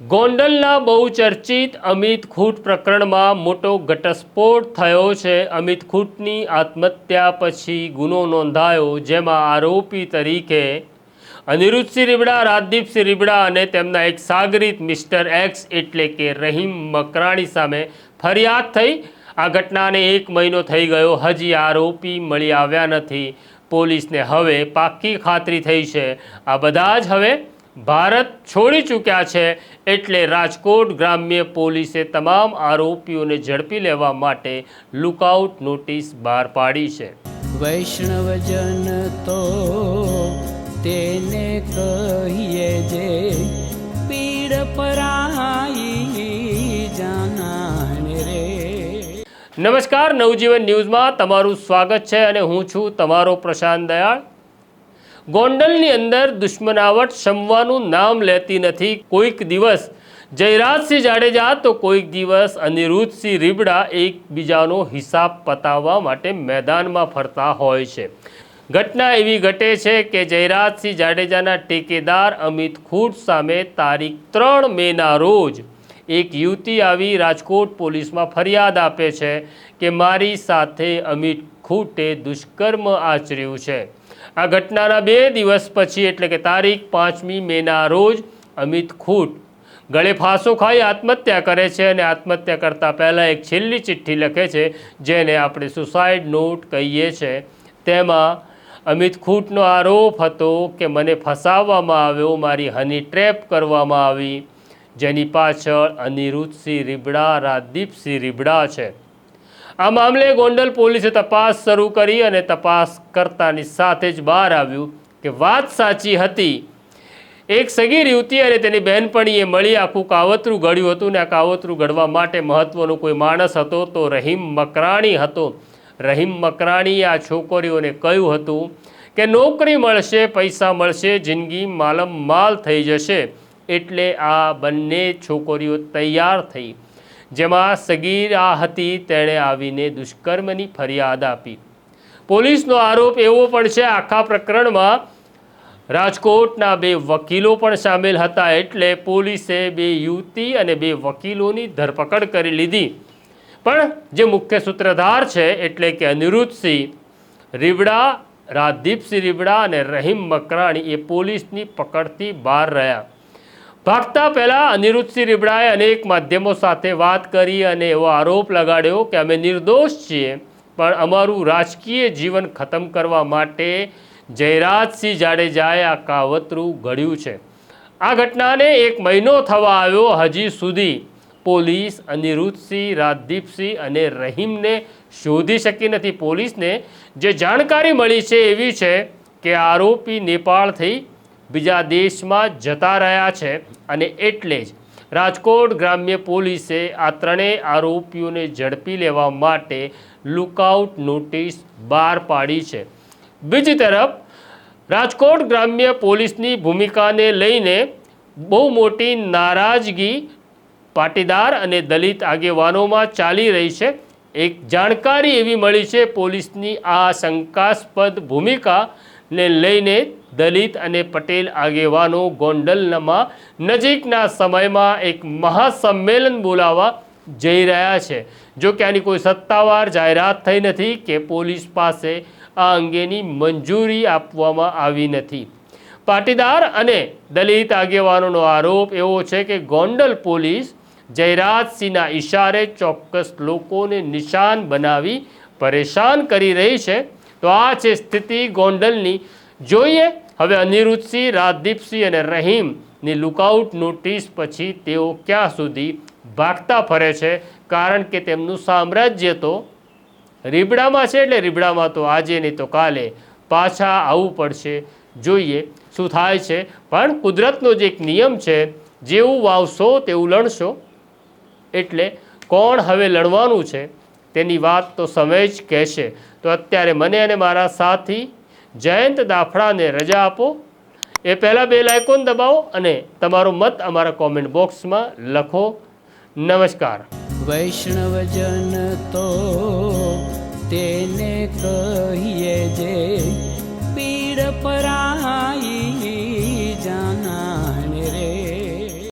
ગોંડલના બહુચર્ચિત અમિત ખૂટ પ્રકરણમાં મોટો ઘટસ્ફોટ થયો છે. અમિત ખૂટની આત્મહત્યા પછી ગુનો નોંધાયો, જેમાં આરોપી તરીકે અનિરુદ્ધસિંહ રીબડા, રાજદીપસિંહ રીબડા અને તેમના એક સાગરિત મિસ્ટર એક્સ એટલે કે રહીમ મકરાણી સામે ફરિયાદ થઈ. આ ઘટનાને એક મહિનો થઈ ગયો, હજી આરોપી મળી આવ્યા નથી. પોલીસને હવે પાક્કી ખાતરી થઈ છે. આ બધા જ હવે ભારત છોડી ચૂક્યા છે એટલે રાજકોટ ગ્રામ્ય પોલીસે તમામ આરોપીઓને ઝડપી લેવા માટે લુકઆઉટ નોટિસ બહાર પાડી છે. વૈષ્ણવજન તો તેને કહીએ જે પીડ પરાઈ જાનાને રે. નમસ્કાર નવજીવન ન્યૂઝમાં તમારું સ્વાગત છે અને હું છું તમારો પ્રશાંત દયાળ. ગોંડલની અંદર દુશ્મનાવટ શમવાનું નામ લેતી નથી કોઈક દિવસ. જયરાજસિંહ જાડેજા તો કોઈક દિવસ અનિરુદ્ધસિંહ રીબડા એકબીજાનો હિસાબ પતાવવા માટે મેદાનમાં ફરતા હોય છે. ઘટના એવી ઘટે છે કે જયરાજસિંહ જાડેજાના ટેકેદાર અમિત ખૂટ સામે તારીખ ત્રણ મેના રોજ એક યુવતી આવી રાજકોટ પોલીસમાં ફરિયાદ આપે છે કે મારી સાથે અમિત ખૂટે દુષ્કર્મ આચર્યું છે. આ ઘટનાના બે દિવસ પછી, એટલે કે તારીખ પાંચમી મેના રોજ, અમિત ખૂટ ગળે ફાંસો ખાઈ આત્મહત્યા કરે છે અને આત્મહત્યા કરતાં પહેલાં એક છેલ્લી ચિઠ્ઠી લખે છે, જેને આપણે સુસાઇડ નોટ કહીએ છીએ તેમાં, અમિત ખૂટનો આરોપ હતો કે મને ફસાવવામાં આવ્યો, મારી હની ટ્રેપ કરવામાં આવી, જેની પાછળ અનિરુદ્ધસિંહ રીબડા, રાજદીપસિંહ રીબડા છે. આ મામલે ગોંડલ પોલીસે તપાસ શરૂ કરી અને તપાસ કરતાની સાથે જ બહાર આવ્યું કે વાત સાચી હતી. એક સગીર યુવતી અને તેની બહેનપણીએ મળી આખું કાવતરું ઘડ્યું હતું ને આ કાવતરું ઘડવા માટે મહત્ત્વનો કોઈ માણસ હતો તો રહીમ મકરાણી હતો. રહીમ મકરાણીએ આ છોકરીઓને કહ્યું હતું કે નોકરી મળશે, પૈસા મળશે, જિંદગી માલમ માલ થઈ જશે. એટલે આ બંને છોકરીઓ તૈયાર થઈ. જેમાં સગીરા હતી, તેણે આવીને દુષ્કર્મની ફરિયાદ આપી. પોલીસનો આરોપ એવો પણ છે, આખા પ્રકરણમાં રાજકોટના બે વકીલો પણ સામેલ હતા, એટલે પોલીસે બે યુવતી અને બે વકીલોની ધરપકડ કરી લીધી. પણ જે મુખ્ય સૂત્રધાર છે, એટલે કે અનિરુદ્ધસિંહ રીવડા, રાજદીપસિંહ રીવડા અને રહીમ મકરાણી, એ પોલીસની પકડથી બહાર રહ્યા. ભાગતા પહેલાં અનિરુદ્ધસિંહ રીબડાએ અનેક માધ્યમો સાથે વાત કરી અને એવો આરોપ લગાડ્યો કે અમે નિર્દોષ છીએ. પણ અમારું રાજકીય જીવન ખતમ કરવા માટે જયરાજસિંહ જાડેજાએ આ કાવતરું ઘડ્યું છે. આ ઘટનાને એક મહિનો થવા આવ્યો હજી સુધી. પોલીસ અનિરુદ્ધસિંહ, રાજદીપસિંહ અને રહીમને શોધી શકી નથી. પોલીસને જે જાણકારી મળી છે એવી છે કે આરોપી નેપાળથી બીજા દેશમાં જતા રહ્યા છે અને એટલે જ રાજકોટ ગ્રામ્ય પોલીસે આ ત્રણેય આરોપીઓને ઝડપી લેવા માટે લુકઆઉટ નોટિસ બહાર પાડી છે. બીજી તરફ, રાજકોટ ગ્રામ્ય પોલીસની ભૂમિકાને લઈને બહુ મોટી નારાજગી પાટીદાર અને દલિત આગેવાનોમાં ચાલી રહી છે. એક જાણકારી એવી મળી છે પોલીસની આ શંકાસ્પદ ભૂમિકાને લઈને દલિત અને પટેલ આગેવાનો ગોંડલમાં નજીકના સમયમાં એક મહાસંમેલન બોલાવવા જઈ રહ્યા છે. જો કે આની કોઈ સત્તાવાર જાહેરાત થઈ નથી કે પોલીસ પાસે આ અંગેની મંજૂરી આપવામાં આવી નથી. પાટીદાર અને દલિત આગેવાનોનો આરોપ એવો છે કે ગોંડલ પોલીસ જયરાજસિંહના ઈશારે ચોક્કસ લોકોને નિશાન બનાવી પરેશાન કરી રહી છે. તો આ છે સ્થિતિ ગોંડલની જોઈએ. હવે અનિરુદ્ધસિંહ, રાજદીપસિંહ અને રહીમની લુકઆઉટ નોટિસ પછી તેઓ ક્યાં સુધી ભાગતા ફરે છે? કારણ કે તેમનું સામ્રાજ્ય તો રીબડામાં છે એટલે રીબડામાં તો આજે નહીં તો કાલે પાછા આવવું પડશે. જોઈએ શું થાય છે. પણ કુદરતનો જે એક નિયમ છે, જેવું વાવશો તેવું લણશો. એટલે કોણ હવે લડવાનું છે? તેની વાત તો સમય જ કહેશે. તો અત્યારે મને અને મારા સાથી જયંત દાફડાને રજા આપો. એ પહેલાં બે લાઇકોન દબાવો અને તમારો મત અમારા કોમેન્ટ બોક્સમાં લખો. નમસ્કાર. વૈષ્ણવજન તો તેને કહીએ જે